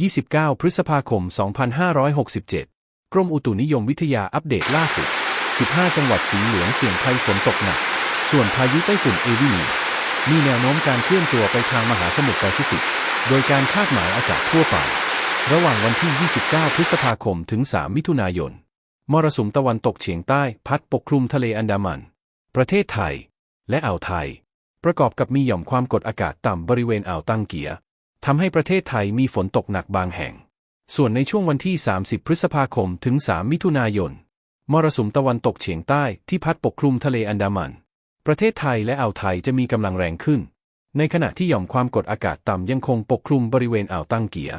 29 พฤษภาคม 2567 กรมอุตุนิยมวิทยาอัปเดตล่าสุด 15 จังหวัดสีเหลืองเสี่ยงภัยฝนตกหนัก ส่วนพายุไต้ฝุ่นเอวีมีแนวโน้มการเคลื่อนตัวไปทางมหาสมุทรแปซิฟิก โดยการคาดหมายอากาศทั่วไประหว่างวันที่ 29 พฤษภาคม ถึง 3 มิถุนายน มรสุมตะวันตกเฉียงใต้พัดปกคลุมทะเลอันดามัน ประเทศไทย และอ่าวไทย ประกอบกับมีหย่อมความกดอากาศต่ำบริเวณอ่าวตังเกีย ทำให้ประเทศไทยมีฝนตกหนักบางแห่ง ส่วนในช่วงวันที่ 30 พฤษภาคมถึง 3 มิถุนายน มรสุมตะวันตกเฉียงใต้ที่พัดปกคลุมทะเลอันดามัน ประเทศไทยและอ่าวไทยจะมีกำลังแรงขึ้น ในขณะที่หย่อมความกดอากาศต่ำยังคงปกคลุมบริเวณอ่าวตังเกีย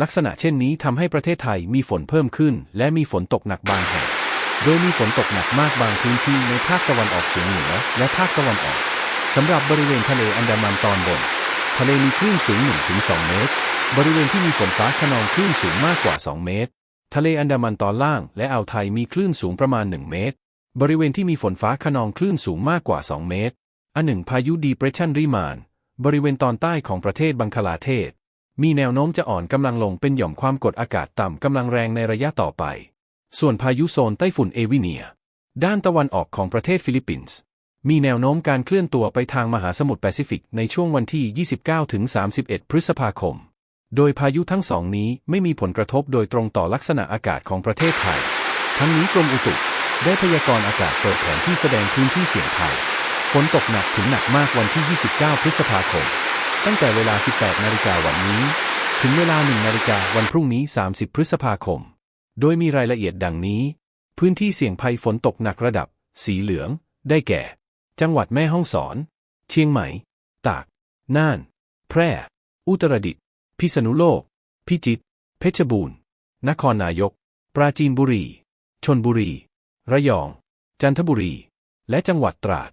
ลักษณะเช่นนี้ทำให้ประเทศไทยมีฝนเพิ่มขึ้น และมีฝนตกหนักบางแห่ง โดยมีฝนตกหนักมากบางพื้นที่ในภาคตะวันออกเฉียงเหนือและภาคตะวันออกสำหรับบริเวณทะเลอันดามันตอนบน ทะเลมีคลื่นสูง 1-2 เมตร บริเวณที่มีฝนฟ้าขนองคลื่นสูงมากกว่า 2 เมตร ทะเลอันดามันตอนล่างและอ่าวไทยมีคลื่นสูงประมาณ 1 เมตร บริเวณที่มีฝนฟ้าขนองคลื่นสูงมากกว่า 2 เมตร อันหนึ่งพายุดีเพรสชันริมาน บริเวณตอนใต้ของประเทศบังคลาเทศ มีแนวโน้มจะอ่อนกำลังลงเป็นหย่อมความกดอากาศต่ำกำลังแรงในระยะต่อไป ส่วนพายุโซนไต้ฝุ่นเอวิเนีย ด้านตะวันออกของประเทศฟิลิปปินส์ มีแนวโน้มการเคลื่อนตัวไปทางมหาสมุทรแปซิฟิกในช่วงวันที่ 29-31 พฤษภาคม โดยพายุทั้งสองนี้ไม่มีผลกระทบโดยตรงต่อลักษณะอากาศของประเทศไทย ทั้งนี้กรมอุตุได้พยากรณ์อากาศเปิดแผนที่แสดงพื้นที่เสี่ยงภัยฝนตกหนักถึงหนักมากวันที่ 29 พฤษภาคม ตั้งแต่เวลา 18 นาฬิกาวันนี้ ถึงเวลา 1 นาฬิกาวันพรุ่งนี้ 30 พฤษภาคม โดยมีรายละเอียดดังนี้ พื้นที่เสี่ยงภัยฝนตกหนักระดับ สีเหลือง ได้แก่ จังหวัดแม่ฮ่องสอน เชียงใหม่ ตาก น่าน แพร่ อุตรดิตถ์ พิษณุโลก พิจิตร เพชรบูรณ์ นครนายก ปราจีนบุรี ชนบุรี ระยอง จันทบุรี และจังหวัดตราด